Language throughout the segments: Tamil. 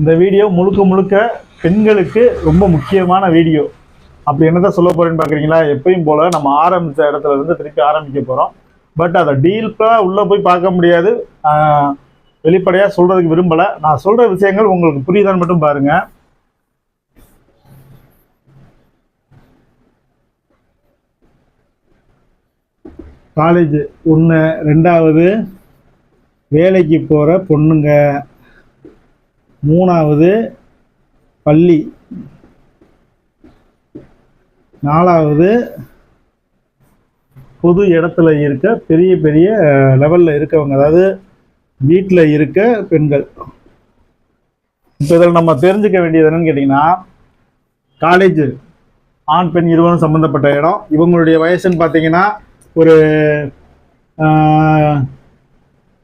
இந்த வீடியோ முழுக்க முழுக்க பெண்களுக்கு ரொம்ப முக்கியமான வீடியோ. அப்படி என்னதான் சொல்ல போறேன்னு பார்க்குறீங்களா எப்பயும் போல நம்ம ஆரம்பிச்ச இடத்துல இருந்து திருப்பி ஆரம்பிக்க போகிறோம் பட் அதை டீல்ப்பாக உள்ளே போய் பார்க்க முடியாது. வெளிப்படையாக சொல்கிறதுக்கு விரும்பலை. நான் சொல்கிற விஷயங்கள் உங்களுக்கு புரியுதான்னு மட்டும் பாருங்கள் காலேஜ் ஒன்று ரெண்டாவது வேலைக்கு போகிற பொண்ணுங்க. மூணாவது பள்ளி. நாலாவது பொது இடத்துல இருக்க பெரிய பெரிய லெவலில் இருக்கவங்க. அதாவது வீட்டில் இருக்க பெண்கள். இப்போ இதில் நம்ம தெரிஞ்சுக்க வேண்டியது என்னன்னு கேட்டிங்கன்னா காலேஜ் ஆண் பெண் இருவரும் சம்மந்தப்பட்ட இடம். இவங்களுடைய வயசுன்னு பார்த்தீங்கன்னா ஒரு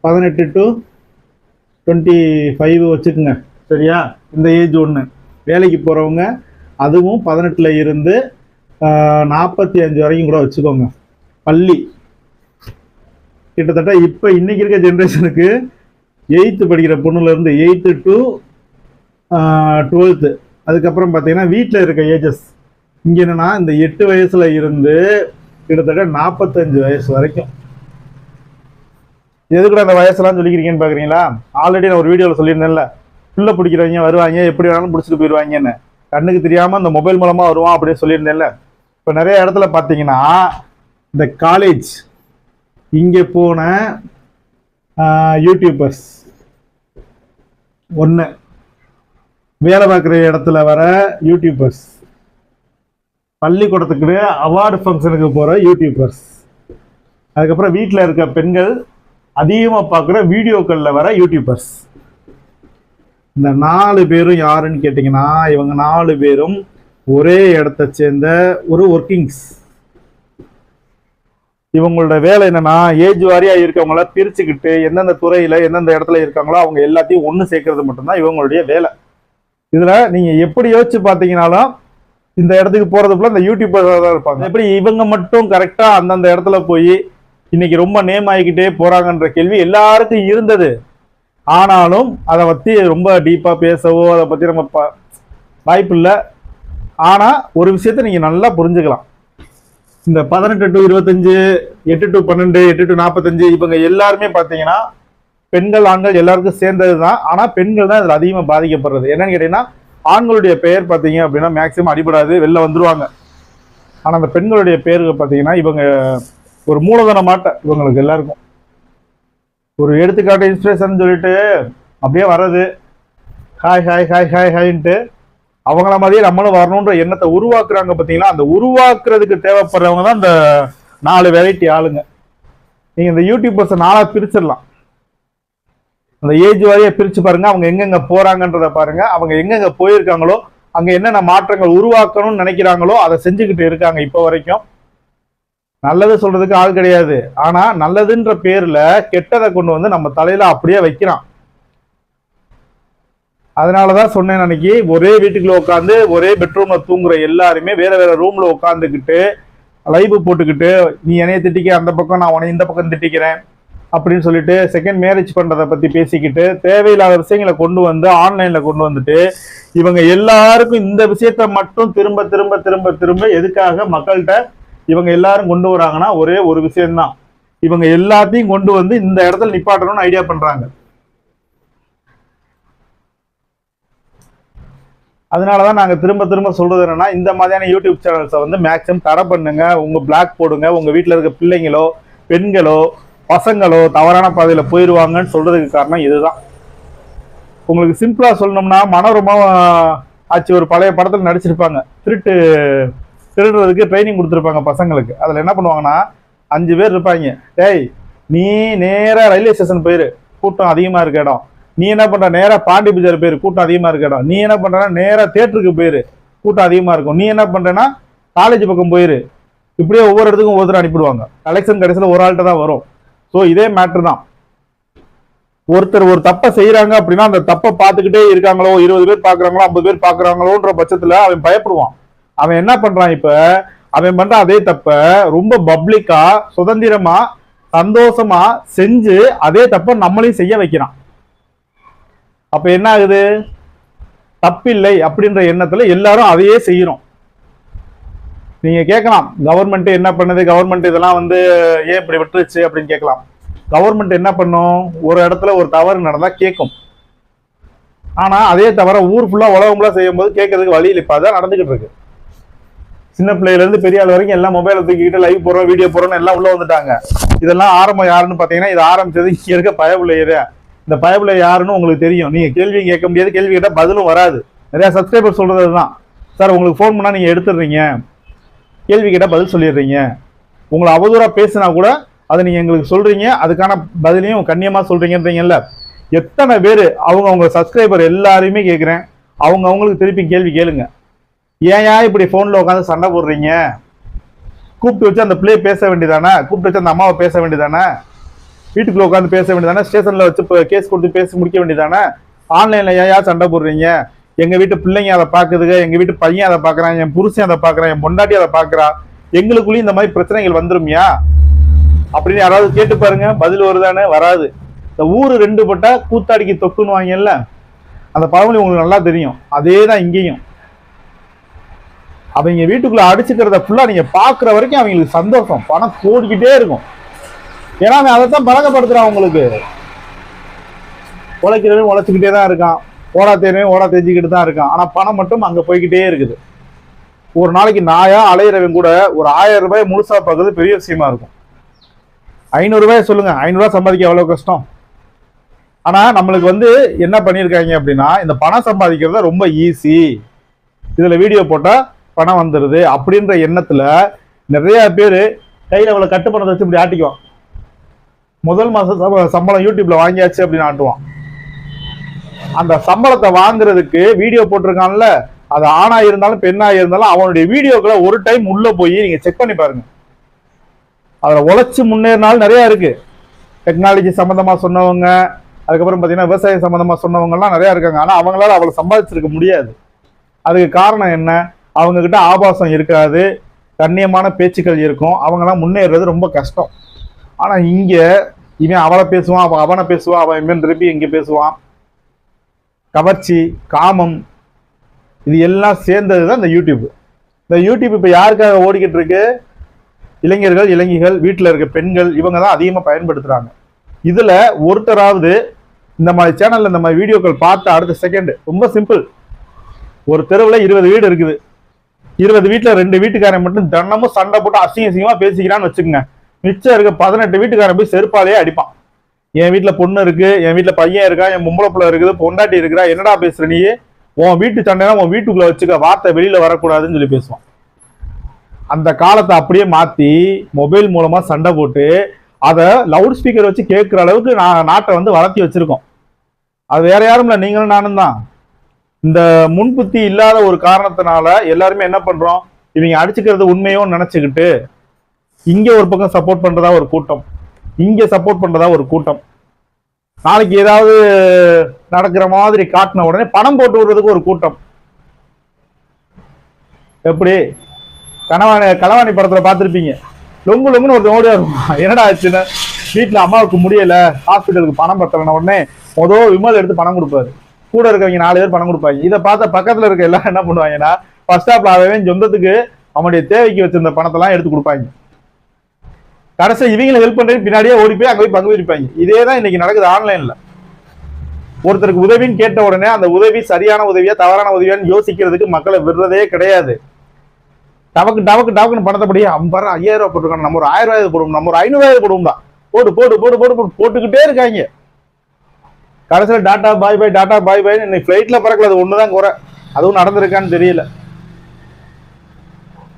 பதினெட்டு டு டுவெண்ட்டி ஃபைவ் வச்சுக்கோங்க. சரியா? இந்த ஏஜ் ஒன்று வேலைக்கு போகிறவங்க அதுவும் பதினெட்டில் இருந்து நாற்பத்தி அஞ்சு வரைக்கும் கூட வச்சுக்கோங்க. பள்ளி. கிட்டத்தட்ட இப்போ இன்னைக்கு இருக்க ஜென்ரேஷனுக்கு எயித்து படிக்கிற பொண்ணுலேருந்து எயித்து டு டுவெல்த்து அதுக்கப்புறம் பார்த்தீங்கன்னா வீட்டில் இருக்க ஏஜஸ் இங்கே என்னன்னா இந்த எட்டு வயசில் இருந்து கிட்டத்தட்ட நாற்பத்தஞ்சு வயசு வரைக்கும். எதுக்குள்ள அந்த வயசுலாம் சொல்லிக்கிறீங்கன்னு பார்க்குறீங்களா ஆல்ரெடி நான் ஒரு வீடியோவில் சொல்லியிருந்தேன்ல. புள்ள பிடிக்கிறவங்க வருவாங்க எப்படி வேணாலும் பிடிச்சிட்டு போயிடுவாங்கன்னு. கண்ணுக்கு தெரியாமல் இந்த மொபைல் மூலமாக வருவான் அப்படின்னு சொல்லியிருந்தேன்ல. இப்போ நிறைய இடத்துல பார்த்தீங்கன்னா இந்த காலேஜ் இங்கே போன யூடியூபர்ஸ் ஒன்று வேலை பார்க்குற இடத்துல வர யூடியூபர்ஸ் பள்ளிக்கூடத்துக்கு அவார்டு ஃபங்க்ஷனுக்கு போகிற யூடியூபர்ஸ் அதுக்கப்புறம் வீட்டில் இருக்க பெண்கள் அதிகமாக பார்க்குற வீடியோக்களில் வர யூடியூபர்ஸ் இந்த நாலு பேரும் யாருன்னு கேட்டிங்கன்னா இவங்க நாலு பேரும் ஒரே இடத்த சேர்ந்த ஒரு ஒர்க்கிங்ஸ் இவங்களோட வேலை என்னன்னா ஏஜ் வாரியா இருக்கவங்கள பிரிச்சுக்கிட்டு எந்தெந்த துறையில எந்தெந்த இடத்துல இருக்காங்களோ அவங்க எல்லாத்தையும் ஒன்று சேர்க்கறது மட்டும்தான் இவங்களுடைய வேலை. இதுல நீங்க எப்படி யோசிச்சு பார்த்தீங்கன்னாலும் இந்த இடத்துக்கு போறதுக்குள்ள இந்த யூடியூபர் தான் இருப்பாங்க. எப்படி இவங்க மட்டும் கரெக்டா அந்தந்த இடத்துல போய் இன்னைக்கு ரொம்ப நேம் ஆகிக்கிட்டே போறாங்கன்ற கேள்வி எல்லாருக்கும் இருந்தது. ஆனாலும் அதை பற்றி ரொம்ப டீப்பாக பேசவோ அதை பற்றி நம்ம ப- வாய்ப்பு இல்லை. ஆனால் ஒரு விஷயத்த நீங்கள் நல்லா புரிஞ்சுக்கலாம். இந்த பதினெட்டு டு இருபத்தஞ்சு எட்டு டு பன்னெண்டு எட்டு டு நாற்பத்தஞ்சு இவங்க எல்லாருமே பார்த்தீங்கன்னா பெண்கள் ஆண்கள் எல்லாருக்கும் சேர்ந்தது தான் ஆனால் பெண்கள் தான் இதில் அதிகமாக பாதிக்கப்படுறது. என்னன்னு கேட்டிங்கன்னா ஆண்களுடைய பெயர் பார்த்தீங்க அப்படின்னா மேக்ஸிமம் அடிபடாது வெளில வந்துருவாங்க. ஆனால் அந்த பெண்களுடைய பெயர்கள் பார்த்தீங்கன்னா இவங்க ஒரு மூலதனமாட்ட இவங்களுக்கு எல்லாருக்கும். ஒரு எடுத்துக்காட்டு இன்ஸ்பிரேஷன் சொல்லிட்டு அப்படியே வர்றது. ஹாய் ஹாய் ஹாய் ஹாய் ஹாய்ன்ட்டு அவங்கள மாதிரியே நம்மளும் வரணுன்ற எண்ணத்தை உருவாக்குறாங்க பார்த்தீங்களா? அந்த உருவாக்குறதுக்கு தேவைப்படுறவங்க தான் இந்த நாலு வெரைட்டி ஆளுங்க. நீங்கள் இந்த யூடியூபர்ஸை நாளாக பிரிச்சிடலாம். அந்த ஏஜ் வாரியாக பிரித்து பாருங்கள் அவங்க எங்கெங்கே போகிறாங்கன்றதை பாருங்கள் அவங்க எங்கெங்கே போயிருக்காங்களோ அங்கே என்னென்ன மாற்றங்கள் உருவாக்கணும்னு நினைக்கிறாங்களோ அதை செஞ்சுக்கிட்டு இருக்காங்க இப்போ வரைக்கும். நல்லது சொல்றதுக்கு ஆள் கிடையாது. ஆனா நல்லதுன்ற பேர்ல கெட்டதை கொண்டு வந்து நம்ம தலையில அப்படியே வைக்கிறான். அதனாலதான் சொன்னேன் அன்னைக்கு ஒரே வீட்டுக்குள்ள உட்காந்து ஒரே பெட்ரூம்ல தூங்குற எல்லாருமே வேற வேற ரூம்ல உட்காந்துக்கிட்டு லைவ் போட்டுக்கிட்டு நீ என்னைய திட்டிக்க அந்த பக்கம் நான் உன்னை இந்த பக்கம் திட்டிக்கிறேன். அப்படின்னு சொல்லிட்டு செகண்ட் மேரேஜ் பண்றதை பத்தி பேசிக்கிட்டு தேவையில்லாத விஷயங்களை கொண்டு வந்து ஆன்லைன்ல கொண்டு வந்துட்டு இவங்க எல்லாருக்கும் இந்த விஷயத்த மட்டும் திரும்ப திரும்ப திரும்ப திரும்ப எதுக்காக மக்கள்கிட்ட இவங்க எல்லாரும் கொண்டு வராங்கன்னா ஒரே ஒரு விஷயம்தான். இவங்க எல்லாத்தையும் கொண்டு வந்து இந்த இடத்துல நிப்பாட்டணும்னு ஐடியா பண்றாங்க. அதனால தான் நாங்கள் திரும்ப திரும்ப சொல்றது என்னன்னா இந்த மாதிரியான யூடியூப் சேனல்ஸை வந்து மேக்சிமம் தடை பண்ணுங்க. உங்க பிளாக் போடுங்க. உங்க வீட்டில் இருக்க பிள்ளைங்களோ பெண்களோ பசங்களோ தவறான பாதையில் போயிடுவாங்கன்னு சொல்றதுக்கு காரணம் இதுதான். உங்களுக்கு சிம்பிளா சொல்லணும்னா மனோரமா ஆச்சு. ஒரு பழைய படத்தில் நடிச்சிருப்பாங்க. திருட்டு திருடுறதுக்கு ட்ரைனிங் கொடுத்துருப்பாங்க பசங்களுக்கு. அதில் என்ன பண்ணுவாங்கன்னா அஞ்சு பேர் இருப்பாங்க. டேய் நீ நேராக ரயில்வே ஸ்டேஷன் போயிரு. கூட்டம் அதிகமாக இருக்க இடம். நீ என்ன பண்ணுற நேராக பாண்டி பஜார் போயிரு. கூட்டம் அதிகமாக இருக்க இடம். நீ என்ன பண்றனா நேராக தேட்டருக்கு போயிரு. கூட்டம் அதிகமாக இருக்கும். நீ என்ன பண்ணுறேன்னா காலேஜ் பக்கம் போயிரு. இப்படியே ஒவ்வொரு இடத்துக்கும் ஒவ்வொருத்தர் அனுப்பிடுவாங்க கலெக்ஷன் கடைசியில் ஒரு ஆள்கிட்ட தான் வரும். ஸோ இதே மேட்ரு தான். ஒருத்தர் ஒரு தப்பை செய்யறாங்க அப்படின்னா அந்த தப்பை பார்த்துக்கிட்டே இருக்காங்களோ இருபது பேர் பார்க்குறாங்களோ ஐம்பது பேர் பார்க்குறாங்களோன்ற பட்சத்தில் அவன் பயப்படுவான். அவன் என்ன பண்றான் இப்ப? அவன் பண்ற அதே தப்ப ரொம்ப பப்ளிக்கா சுதந்திரமா சந்தோஷமா செஞ்சு அதே தப்ப நம்மளையும் செய்ய வைக்கிறான். அப்ப என்ன ஆகுது? தப்பில்லை அப்படின்ற எண்ணத்துல எல்லாரும் அதையே செய்யறோம் நீங்க கேட்கலாம் கவர்மெண்ட் என்ன பண்ணுது? கவர்மெண்ட் இதெல்லாம் வந்து ஏன் இப்படி விட்டுருச்சு அப்படின்னு கேட்கலாம். கவர்மெண்ட் என்ன பண்ணும்? ஒரு இடத்துல ஒரு தவறு நடந்தா கேட்கும். ஆனா அதே தவிர ஊர் ஃபுல்லா உலகம் ஃபுல்லா செய்யும் போது கேட்கறதுக்கு வழி இல்லை. இப்ப அதான் நடந்துகிட்டு இருக்கு. சின்ன பிள்ளையில இருந்து பெரிய ஆள் வரைக்கும் எல்லாம் மொபைலை தூக்கிக்கிட்டு லைவ் போறோம் வீடியோ போறோம் எல்லாம் உள்ள வந்துட்டாங்க. இதெல்லாம் ஆரம்பம் யாருன்னு பாத்தீங்கன்னா இது ஆரம்பிச்சது இங்க இருக்க பயபிள்ளையரு இந்த பயபிள்ளை யாருன்னு உங்களுக்கு தெரியும். நீங்க கேள்வியும் கேட்க முடியாது கேள்வி கேட்டா பதிலும் வராது. நிறைய சப்ஸ்கிரைபர் சொல்றது தான் சார் உங்களுக்கு ஃபோன் பண்ணா நீங்க எடுத்துடுறீங்க. கேள்வி கேட்டா பதில் சொல்லிடுறீங்க. உங்களை அவதூறா பேசினா கூட அதை நீங்க எங்களுக்கு சொல்றீங்க. அதுக்கான பதிலையும் கண்ணியமா சொல்றீங்கன்றீங்கல்ல. எத்தனை பேர் அவங்க அவங்க சப்ஸ்கிரைபர் எல்லாரையுமே கேட்குறேன் அவங்க அவங்களுக்கு திருப்பி கேள்வி கேளுங்க. ஏன் ஏன் இப்படி ஃபோனில் உட்காந்து சண்டை போடுறீங்க? கூப்பிட்டு வச்சு அந்த பிள்ளையை பேச வேண்டியதானே? கூப்பிட்டு வச்சு அந்த அம்மாவை பேச வேண்டியதானே? வீட்டுக்குள்ளே உட்காந்து பேச வேண்டியதானே? ஸ்டேஷனில் வச்சு இப்போ கேஸ் கொடுத்து பேசி முடிக்க வேண்டியதானே? ஆன்லைனில் ஏன் சண்டை போடுறீங்க? எங்கள் வீட்டு பிள்ளைங்க அதை பார்க்குதுங்க எங்கள் வீட்டு பையன் அதை பார்க்குறான் என் புருஷன் அதை பார்க்குறான் என் பொண்டாட்டி அதை பார்க்குறா. எங்களுக்குள்ளேயும் இந்த மாதிரி பிரச்சனைகள் வந்துருமியா? அப்படின்னு யாராவது கேட்டு பாருங்க பதில் வருதானே வராது. இந்த ஊர் ரெண்டு பட்டா கூத்தாடிக்கு தொக்குன்னு வாங்கல அந்த பழமொழி உங்களுக்கு நல்லா தெரியும். அதே தான் இங்கேயும். அவங்க வீட்டுக்குள்ள அடிச்சுக்கிறத ஃபுல்லா நீங்க பாக்குற வரைக்கும் அவங்களுக்கு சந்தோஷம். பணம் கூடிக்கிட்டே இருக்கும். ஏன்னா அவன் அதைத்தான் பழக்கப்படுத்துறான் உங்களுக்கு உழைக்கிறவன் உழைச்சிக்கிட்டே தான் இருக்கான். ஓடா தேர்வன் ஓடா தெரிஞ்சுக்கிட்டு தான் இருக்கான். ஆனா பணம் மட்டும் அங்க போய்கிட்டே இருக்குது. ஒரு நாளைக்கு நாயா அலையிறவன் கூட ஒரு ஆயிரம் ரூபாய் முழுசா பார்க்கறது பெரிய விஷயமா இருக்கும். ஐநூறுரூவாய் சொல்லுங்க. ஐநூறுரூவா சம்பாதிக்க எவ்வளவு கஷ்டம்? ஆனா நம்மளுக்கு வந்து என்ன பண்ணியிருக்காங்க அப்படின்னா இந்த பணம் சம்பாதிக்கிறது ரொம்ப ஈஸி இதுல வீடியோ போட்டா பணம் வந்துடுது அப்படின்ற எண்ணத்தில் நிறைய பேர் கையில் அவளை கட்டு பணத்தை வச்சு இப்படி ஆட்டிக்குவான். முதல் மாதம் சம்பளம் யூடியூப்ல வாங்கியாச்சு அப்படின்னு ஆட்டுவான். அந்த சம்பளத்தை வாங்குறதுக்கு வீடியோ போட்டிருக்கான்ல அது ஆணா இருந்தாலும் பெண்ணா இருந்தாலும் அவனுடைய வீடியோக்களை ஒரு டைம் உள்ள போய் நீங்க செக் பண்ணி பாருங்க. அதில் உழைச்சி முன்னேறினாலும் நிறைய இருக்கு. டெக்னாலஜி சம்மந்தமாக சொன்னவங்க அதுக்கப்புறம் பார்த்தீங்கன்னா விவசாயம் சம்மந்தமாக சொன்னவங்கலாம் நிறையா இருக்காங்க. ஆனால் அவங்களால அவளை சம்பாதிச்சிருக்க முடியாது. அதுக்கு காரணம் என்ன? அவங்க கிட்ட ஆபாசம் இருக்காது கண்ணியமான பேச்சுக்கள் இருக்கும். அவங்கெல்லாம் முன்னேறது ரொம்ப கஷ்டம். ஆனால் இங்கே இவன் அவளை பேசுவான் அவன் அவனை பேசுவான் அவன் இவன் திருப்பி இங்கே பேசுவான். கவர்ச்சி காமம் இது எல்லாம் சேர்ந்தது தான் இந்த யூடியூப். இந்த யூடியூப் இப்போ யாருக்காக ஓடிக்கிட்டு இருக்கு? இளைஞர்கள் இளைஞர்கள் வீட்டில் இருக்க பெண்கள் இவங்க தான் அதிகமாக பயன்படுத்துகிறாங்க இதில் ஒருத்தராவது இந்த மாதிரி சேனலில் இந்த மாதிரி வீடியோக்கள் பார்த்து அடுத்த செகண்ட் ரொம்ப சிம்பிள் ஒரு தெருவில் இருபது வீடு இருக்குது. இருபது வீட்டில் ரெண்டு வீட்டுக்காரன் மட்டும் தினமும் சண்டை போட்டு அசிங்க அசிங்கமா பேசிக்கிறான்னு வச்சுக்கோங்க. மிச்சம் இருக்க பதினெட்டு வீட்டுக்காரன் போய் செருப்பாலேயே அடிப்பான். என் வீட்டில் பொண்ணு இருக்கு என் வீட்டில் பையன் இருக்கா என் பொம்பளை பிள்ளை இருக்குது பொண்டாட்டி இருக்கிறா என்னடா பேசுற நீ? உன் வீட்டு சண்டைனா உன் வீட்டுக்குள்ள வச்சுக்க வார்த்தை வெளியில வரக்கூடாதுன்னு சொல்லி பேசுவான். அந்த காலத்தை அப்படியே மாத்தி மொபைல் மூலமா சண்டை போட்டு அதை லவுட் ஸ்பீக்கர் வச்சு கேட்குற அளவுக்கு நான் நாட்டை வந்து வளர்த்தி வச்சிருக்கோம். அது வேற யாரும் இல்லை நீங்களும் நானும் தான் இந்த முன்புத்தி இல்லாத ஒரு காரணத்தினால எல்லாருமே என்ன பண்றோம்? இவங்க அடிச்சுக்கிறது உண்மையோன்னு நினைச்சுக்கிட்டு இங்க ஒரு பக்கம் சப்போர்ட் பண்றதா ஒரு கூட்டம். இங்க சப்போர்ட் பண்றதா ஒரு கூட்டம். நாளைக்கு ஏதாவது நடக்கிற மாதிரி காட்டின உடனே பணம் போட்டு விடுறதுக்கு ஒரு கூட்டம். எப்படி? கனவாணி களவாணி படத்துல பார்த்துருப்பீங்க. லொங்கு லொங்குன்னு ஒருத்தன் ஓடியா இருக்கும் என்னடா ஆச்சுன்னு? வீட்டுல அம்மாவுக்கு முடியல. ஹாஸ்பிட்டலுக்கு பணம் பத்தலன உடனே மொதல் விமல் எடுத்து பணம் கொடுப்பாரு. கூட இருக்கவங்க நாலு பேர் பணம் கொடுப்பாங்க. இதை பார்த்த பக்கத்துல இருக்க எல்லாரும் என்ன பண்ணுவாங்கன்னா ஃபர்ஸ்ட் ஸ்டாப்ல அவன் சொந்தத்துக்கு அவனுடைய தேவைக்கு வச்சிருந்த பணத்தெல்லாம் எடுத்து கொடுப்பாங்க. கடைசி இவங்களை ஹெல்ப் பண்றது பின்னாடியே ஓடி போய் அங்கே போய் பங்கு பிரிப்பாங்க இதே தான் இன்னைக்கு நடக்குது ஆன்லைன்ல ஒருத்தருக்கு உதவின்னு கேட்ட உடனே அந்த உதவி சரியான உதவியா தவறான உதவியான்னு யோசிக்கிறதுக்கு மக்களை விடுறதே கிடையாது. டவக்கு டவக்கு டவக்குன்னு பணத்தைப்படியே ஐம்பது ஐயாயிரம் ரூபாய் போட்டுருக்காங்க. நம்ம ஒரு ஆயிரம் ரூபாய் போடுவோம் நம்ம ஒரு ஐநூறுவாயிரம் போடுவோம் தான் போட்டு போட்டு போட்டு போட்டு போட்டு போட்டுக்கிட்டே இருக்காங்க. கடைசியில் டாட்டா பாய் பாய் டாட்டா பாய் பாய் இன்னைக்கு ஃப்ளைட்டில் பறக்கல. அது தான் குறை. அதுவும் நடந்திருக்கான்னு தெரியல.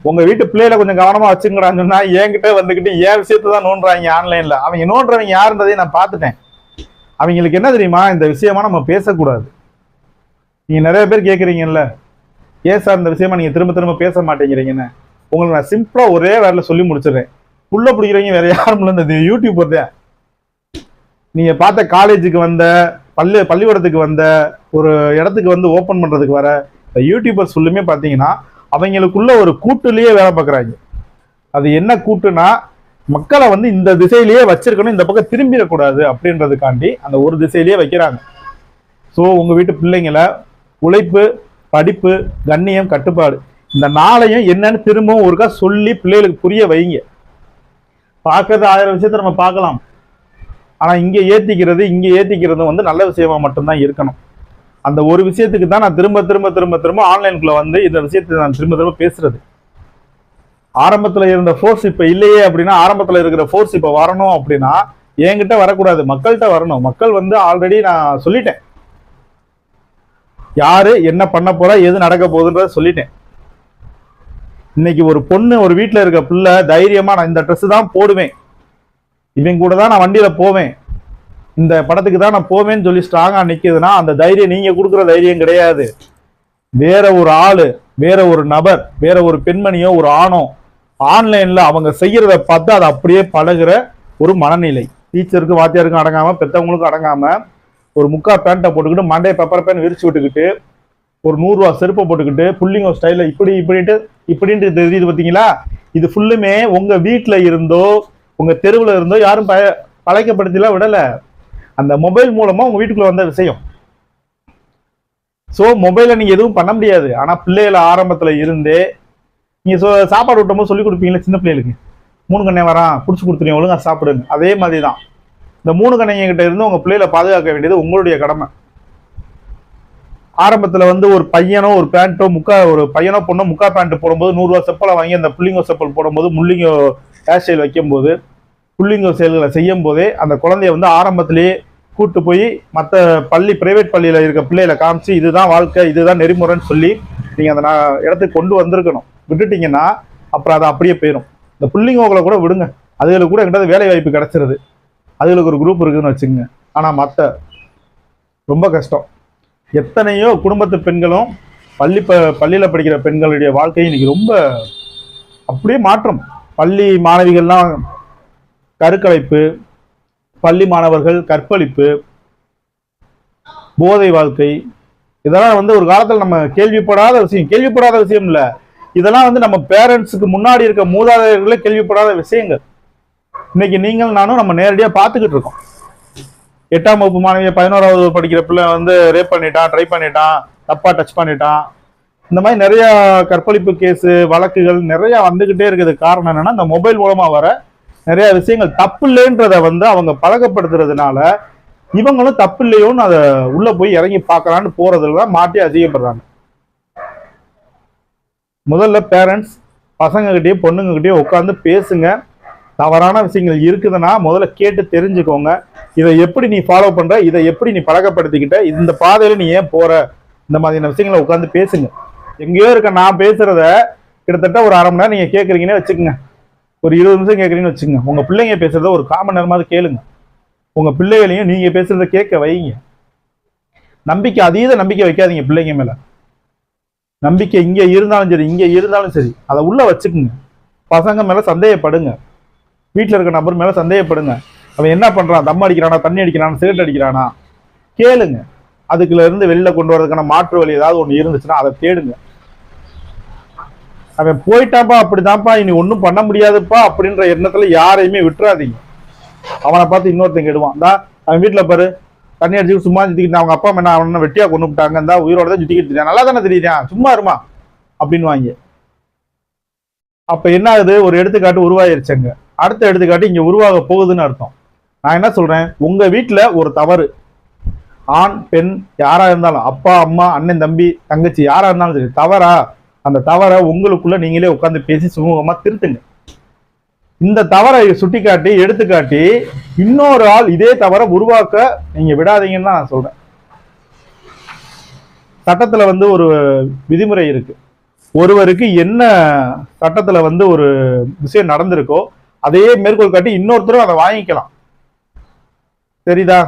உங்கள் வீட்டு பிள்ளையில கொஞ்சம் கவனமாக வச்சுங்கடான்னு சொன்னால் என்கிட்ட வந்துக்கிட்டு ஏன் விஷயத்தை தான் நோண்டுறாங்க ஆன்லைனில். அவங்க நோண்டுறவங்க யாருன்றதையும் நான் பார்த்துட்டேன். அவங்களுக்கு என்ன தெரியுமா? இந்த விஷயமா நம்ம பேசக்கூடாது. நீங்கள் நிறைய பேர் கேட்குறீங்கல்ல ஏன் சார் இந்த விஷயமா நீங்கள் திரும்ப திரும்ப பேச மாட்டேங்கிறீங்கன்னு? உங்களுக்கு நான் சிம்பிளாக ஒரே வேலையில சொல்லி முடிச்சிடுறேன். புள்ள பிடிக்கிறவங்க வேற யாரும் இல்லை. இந்த யூடியூப் பார்த்தேன் நீங்கள் பார்த்த காலேஜுக்கு வந்த பள்ளி பள்ளிக்கூடத்துக்கு வந்த ஒரு இடத்துக்கு வந்து ஓப்பன் பண்ணுறதுக்கு வர யூடியூபர்ஸ் ஃபுல்லுமே பார்த்தீங்கன்னா அவங்களுக்குள்ள ஒரு கூட்டுலேயே வேலை பார்க்குறாங்க. அது என்ன கூட்டுனா மக்களை வந்து இந்த திசையிலேயே வச்சிருக்கணும் இந்த பக்கம் திரும்பிடக்கூடாது அப்படின்றதுக்காண்டி அந்த ஒரு திசையிலேயே வைக்கிறாங்க. ஸோ உங்கள் வீட்டு பிள்ளைங்களை உழைப்பு படிப்பு கண்ணியம் கட்டுப்பாடு இந்த நாளையும் என்னன்னு திரும்பவும் ஒருக்கா சொல்லி பிள்ளைகளுக்கு புரிய வைங்க. பார்க்கறது ஆயிரம் விஷயத்த நம்ம பார்க்கலாம். ஆனால் இங்கே ஏற்றிக்கிறது இங்கே ஏற்றிக்கிறது வந்து நல்ல விஷயமா மட்டும்தான் இருக்கணும். அந்த ஒரு விஷயத்துக்கு தான் நான் திரும்ப திரும்ப திரும்ப திரும்ப ஆன்லைனுக்குள்ளே வந்து இந்த விஷயத்தை நான் திரும்ப திரும்ப பேசுறது. ஆரம்பத்தில் இருந்த ஃபோர்ஸ் இப்போ இல்லையே அப்படின்னா ஆரம்பத்தில் இருக்கிற ஃபோர்ஸ் இப்போ வரணும் அப்படின்னா என்கிட்ட வரக்கூடாது. மக்கள்கிட்ட வரணும். மக்கள் வந்து ஆல்ரெடி நான் சொல்லிட்டேன். யாரு என்ன பண்ண போறா எது நடக்க போகுதுன்றத சொல்லிட்டேன். இன்னைக்கு ஒரு பொண்ணு ஒரு வீட்டில் இருக்க பிள்ளை தைரியமா நான் இந்த ட்ரெஸ் தான் போடுவேன். இவங்க கூட தான் நான் வண்டியில் போவேன். இந்த படத்துக்கு தான் நான் போவேன்னு சொல்லி ஸ்ட்ராங்காக நிற்கிதுன்னா அந்த தைரியம் நீங்கள் கொடுக்குற தைரியம் கிடையாது. வேற ஒரு ஆள் வேற ஒரு நபர் வேற ஒரு பெண்மணியோ ஒரு ஆணோ ஆன்லைனில் அவங்க செய்கிறத பார்த்து அதை அப்படியே பழகுற ஒரு மனநிலை. டீச்சருக்கும் வாத்தியாருக்கும் அடங்காமல் பெற்றவங்களுக்கும் அடங்காமல் ஒரு முக்கா பேண்ட்டை போட்டுக்கிட்டு மண்டே பெப்பர் பேன் விரிச்சு விட்டுக்கிட்டு ஒரு நூறுரூவா செருப்பை போட்டுக்கிட்டு புள்ளிங்க ஸ்டைலில் இப்படி இப்படின்ட்டு இப்படின்ட்டு தெரியுது பார்த்தீங்களா இது ஃபுல்லுமே உங்கள் வீட்டில் இருந்தோ உங்கள் தெருவில் இருந்தோ யாரும் ப பழக்கப்படுத்திலாம் விடலை. அந்த மொபைல் மூலமாக உங்கள் வீட்டுக்குள்ளே வந்த விஷயம். ஸோ மொபைலை நீங்கள் எதுவும் பண்ண முடியாது. ஆனால் பிள்ளைகளை ஆரம்பத்தில் இருந்தே நீங்கள் சொ- சாப்பாடு ஊட்டும் சொல்லி கொடுப்பீங்களா சின்ன பிள்ளைகளுக்கு. மூணு கண்ணை வரான் பிடிச்சி கொடுத்துருங்க ஒழுங்கா சாப்பிடுங்க அதே மாதிரி தான் இந்த மூணு கண்ணைங்கிட்ட இருந்து உங்கள் பிள்ளைகளை பாதுகாக்க வேண்டியது உங்களுடைய கடமை. ஆரம்பத்தில் வந்து ஒரு பையனோ ஒரு பேண்ட்டோ முக்கா ஒரு பையனோ பொண்ணோ முக்கா பேண்ட் போடும்போது நூறுரூவா செப்பலை வாங்கி அந்த புள்ளிங்கோ செப்பல் போடும்போது முள்ளிங்கோ ஹேர் ஸ்டைல் வைக்கும்போது புள்ளிங்க செயல்களை செய்யும் போதே அந்த குழந்தைய வந்து ஆரம்பத்திலேயே கூட்டு போய் மற்ற பள்ளி பிரைவேட் பள்ளியில் இருக்க பிள்ளைகளை காமிச்சு இதுதான் வாழ்க்கை இதுதான் நெறிமுறைன்னு சொல்லி நீங்கள் அந்த நான் இடத்துக்கு கொண்டு வந்திருக்கணும். விட்டுட்டீங்கன்னா அப்புறம் அது அப்படியே போயிடும் இந்த புள்ளிங்கோக்களை கூட விடுங்க. அதுகளுக்கு கூட எங்கிட்ட வேலை வாய்ப்பு கிடைச்சிருது. அதுகளுக்கு ஒரு குரூப் இருக்குதுன்னு வச்சுக்கோங்க. ஆனால் மற்ற ரொம்ப கஷ்டம். எத்தனையோ குடும்பத்து பெண்களும் பள்ளி ப பள்ளியில் படிக்கிற பெண்களுடைய வாழ்க்கை இன்னைக்கு ரொம்ப அப்படியே மாற்றம். பள்ளி மாணவிகள்லாம் கருக்கலைப்பு பள்ளி மாணவர்கள் கற்பழிப்பு போதை வாழ்க்கை இதெல்லாம் வந்து ஒரு காலத்தில் நம்ம கேள்விப்படாத விஷயம். கேள்விப்படாத விஷயம் இல்லை. இதெல்லாம் வந்து நம்ம பேரண்ட்ஸுக்கு முன்னாடி இருக்க மூதாதையர்களே கேள்விப்படாத விஷயங்கள். இன்னைக்கு நீங்கள் நானும் நம்ம நேரடியாக பார்த்துக்கிட்டு இருக்கோம். எட்டாம் வகுப்பு மாணவியை பதினோராவது படிக்கிற பிள்ளை வந்து ரேப் பண்ணிட்டான் ட்ரை பண்ணிட்டான் தப்பாக டச் பண்ணிட்டான். இந்த மாதிரி நிறைய கற்பழிப்பு கேஸு வழக்குகள் நிறைய வந்துகிட்டே இருக்கிறது காரணம் என்னன்னா இந்த மொபைல் மூலமாக வர நிறைய விஷயங்கள் தப்பு இல்லைன்றத வந்து அவங்க பழக்கப்படுத்துறதுனால இவங்களும் தப்பு இல்லையோன்னு அதை உள்ள போய் இறங்கி பார்க்கலான்னு போறதுல மாட்டி அதிகப்படுறாங்க முதல்ல பேரண்ட்ஸ் பசங்ககிட்டயும் பொண்ணுங்ககிட்டயும் உட்காந்து பேசுங்க. தவறான விஷயங்கள் இருக்குதுன்னா முதல்ல கேட்டு தெரிஞ்சுக்கோங்க. இதை எப்படி நீ ஃபாலோ பண்ற? இதை எப்படி நீ பழக்கப்படுத்திக்கிட்ட? இந்த பாதையில நீ ஏன் போற? இந்த மாதிரியான விஷயங்களை உட்காந்து பேசுங்க. எங்கேயோ இருக்க நான் பேசுறத கிட்டத்தட்ட ஒரு அரை மணி நேரம் நீங்க கேட்குறீங்கன்னே வச்சுக்கோங்க. ஒரு இருபது நிமிஷம் கேட்குறீங்கன்னு வச்சுக்கோங்க. உங்கள் பிள்ளைங்க பேசுகிறத ஒரு காமன் நேரமாவது கேளுங்க. உங்கள் பிள்ளைகளையும் நீங்கள் பேசுகிறத கேட்க வைங்க. நம்பிக்கை அதீத நம்பிக்கை வைக்காதீங்க பிள்ளைங்க மேலே. நம்பிக்கை இங்கே இருந்தாலும் சரி இங்கே இருந்தாலும் சரி அதை உள்ளே வச்சுக்குங்க. பசங்க மேலே சந்தேகப்படுங்க. வீட்டில் இருக்க நபர் மேலே சந்தேகப்படுங்க. அவன் என்ன பண்ணுறான் தம் அடிக்கிறானா? தண்ணி அடிக்கிறானா? சிகரெட் அடிக்கிறானா? கேளுங்க. அதுக்குள்ள இருந்து கொண்டு வரதுக்கான மாற்று வழி ஏதாவது ஒன்று இருந்துச்சுன்னா அதை தேடுங்க. அவன் போயிட்டாப்பா அப்படிதான்ப்பா இனி ஒன்றும் பண்ண முடியாதுப்பா அப்படின்ற எண்ணத்துல யாரையுமே விட்டுறாதீங்க. அவனை பார்த்து இன்னொருத்தன் கெடுவான். தான் அவன் வீட்டில் பாரு தண்ணி அடிச்சு சும்மா சுத்திக்கிட்டு அவங்க அப்பா அம்மா என்ன அவனை வெட்டியா கொண்டு விட்டாங்க? இந்தா உயிரோட தான் சுத்திக்கிட்டு இருக்கான். நல்லா தானே தெரியுதான் சும்மா இருமா அப்படின்னு வாங்க அப்ப என்ன ஆகுது? ஒரு எடுத்துக்காட்டு உருவாயிருச்சங்க. அடுத்த எடுத்துக்காட்டு இங்க உருவாக போகுதுன்னு அர்த்தம். நான் என்ன சொல்றேன்? உங்க வீட்டுல ஒரு தவறு. ஆண் பெண் யாரா இருந்தாலும் அப்பா அம்மா அண்ணன் தம்பி தங்கச்சி யாரா இருந்தாலும் சரி தவறா. அந்த தவறை உங்களுக்குள்ள நீங்களே உட்காந்து பேசி சுமூகமா திருத்துங்க. இந்த தவறை சுட்டிக்காட்டி எடுத்துக்காட்டி இன்னொரு ஆள் இதே தவறை உருவாக்க நீங்க விடாதீங்கன்னு தான் நான் சொல்றேன். சட்டத்துல வந்து ஒரு விதிமுறை இருக்கு. ஒருவருக்கு என்ன சட்டத்துல வந்து ஒரு விஷயம் நடந்திருக்கோ அதையே மேற்கோள் காட்டி இன்னொருத்தரும் அதை வாங்கிக்கலாம். சரிதா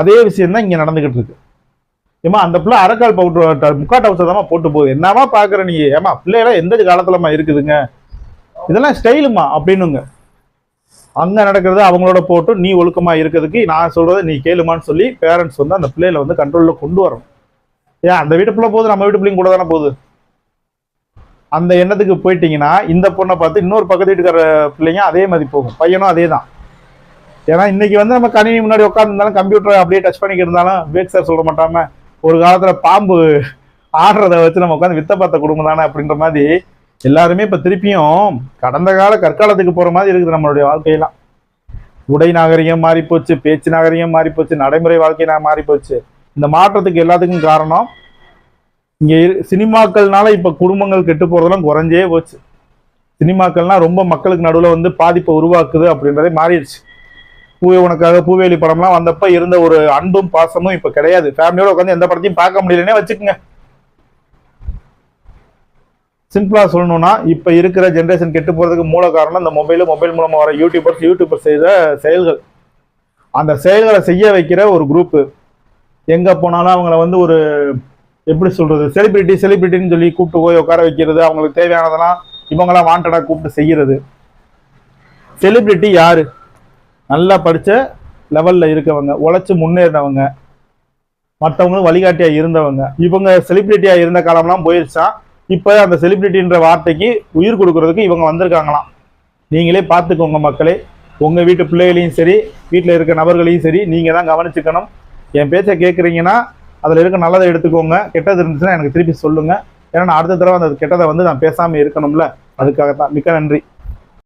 அதே விஷயம் தான் இங்க நடந்துகிட்டு இருக்கு. ஏமா அந்த பிள்ளை அரைக்கால் பவுட்ரு முக்கா டவுசர் தாம்மா போட்டு போகுது. என்னமா பாக்குற நீ? ஏமா பிள்ளைகளாம் எந்த காலத்துலமா இருக்குதுங்க? இதெல்லாம் ஸ்டைலுமா அப்படின்னுங்க. அங்க நடக்கிறத அவங்களோட போட்டு நீ ஒழுக்கமா இருக்கிறதுக்கு நான் சொல்றதை நீ கேளுமான்னு சொல்லி பேரண்ட்ஸ் வந்து அந்த பிள்ளைகளை வந்து கண்ட்ரோல்ல கொண்டு வரணும். ஏன் அந்த வீட்டு பிள்ளை போகுது நம்ம வீட்டு பிள்ளைங்க கூட தானே போகுது. அந்த எண்ணத்துக்கு போயிட்டீங்கன்னா இந்த பொண்ணை பார்த்து இன்னொரு பக்கத்து வீட்டுக்கார பிள்ளைங்க அதே மாதிரி போகும். பையனும் அதே தான். ஏன்னா இன்னைக்கு வந்து நம்ம கணினி முன்னாடி உட்காந்துருந்தாலும் கம்ப்யூட்டர் அப்படியே டச் பண்ணிக்கிட்டு இருந்தாலும் விவேக் சார் சொல்ல மாட்டாம ஒரு காலத்துல பாம்பு ஆடுறத வச்சு நம்ம உட்காந்து வித்த பார்த்த குடும்பம் தானே அப்படின்ற மாதிரி எல்லாருமே இப்ப திருப்பியும் கடந்த கால கற்காலத்துக்கு போற மாதிரி இருக்குது நம்மளுடைய வாழ்க்கையெல்லாம். உடை நாகரிகம் மாறி போச்சு பேச்சு நாகரிகம் மாறி போச்சு நடைமுறை வாழ்க்கை மாறிப்போச்சு. மாறி போச்சு இந்த மாற்றத்துக்கு எல்லாத்துக்கும் காரணம் இங்க இரு- சினிமாக்கள்னால இப்ப குடும்பங்கள் கெட்டு போறதெல்லாம் குறைஞ்சே போச்சு. சினிமாக்கள்னால் ரொம்ப மக்களுக்கு நடுவில் வந்து பாதிப்பை உருவாக்குது அப்படின்றதே மாறிடுச்சு. பூவே உனக்காக பூவேலி படம்லாம் வந்தப்ப இருந்த ஒரு அன்பும் பாசமும் இப்ப கிடையாது. ஃபேமிலியோட உட்காந்து எந்த படத்தையும் பார்க்க முடியலன்னே வச்சுக்கோங்க. சிம்பிளா சொல்லணும்னா இப்ப இருக்கிற ஜென்ரேஷன் கெட்டு போறதுக்கு மூல காரணம் இந்த மொபைல் மொபைல் மூலமா வர யூடியூபர்ஸ் யூடியூபர் செய்த செயல்கள். அந்த செயல்களை செய்ய வைக்கிற ஒரு குரூப் எங்க போனாலும் அவங்கள வந்து ஒரு எப்படி சொல்றது செலிபிரிட்டி செலிபிரிட்டின்னு சொல்லி கூப்பிட்டு போய் உட்கார வைக்கிறது அவங்களுக்கு தேவையானதெல்லாம் இவங்களாம் வாண்டடா கூப்பிட்டு செய்யறது. செலிபிரிட்டி யாரு? நல்லா படித்த லெவலில் இருக்கவங்க உழைச்சி முன்னேறினவங்க மற்றவங்களும் வழிகாட்டியாக இருந்தவங்க இவங்க செலிப்ரிட்டியாக இருந்த காலம்லாம் போயிடுச்சா இப்போ அந்த செலிபிரிட்டின்ற வார்த்தைக்கு உயிர் கொடுக்கறதுக்கு இவங்க வந்திருக்காங்களாம். நீங்களே பார்த்துக்கோங்க மக்களே. உங்கள் வீட்டு பிள்ளைகளையும் சரி வீட்டில் இருக்க நபர்களையும் சரி நீங்கள் தான் கவனிச்சுக்கணும். என் பேச்சை கேட்குறீங்கன்னா அதில் இருக்க நல்லதை எடுத்துக்கோங்க. கெட்டது இருந்துச்சுன்னா எனக்கு திருப்பி சொல்லுங்கள் ஏன்னா நான் அடுத்த தடவை அந்த கெட்டதை வந்து நான் பேசாமல் இருக்கணும்ல. அதுக்காக தான் மிக்க நன்றி.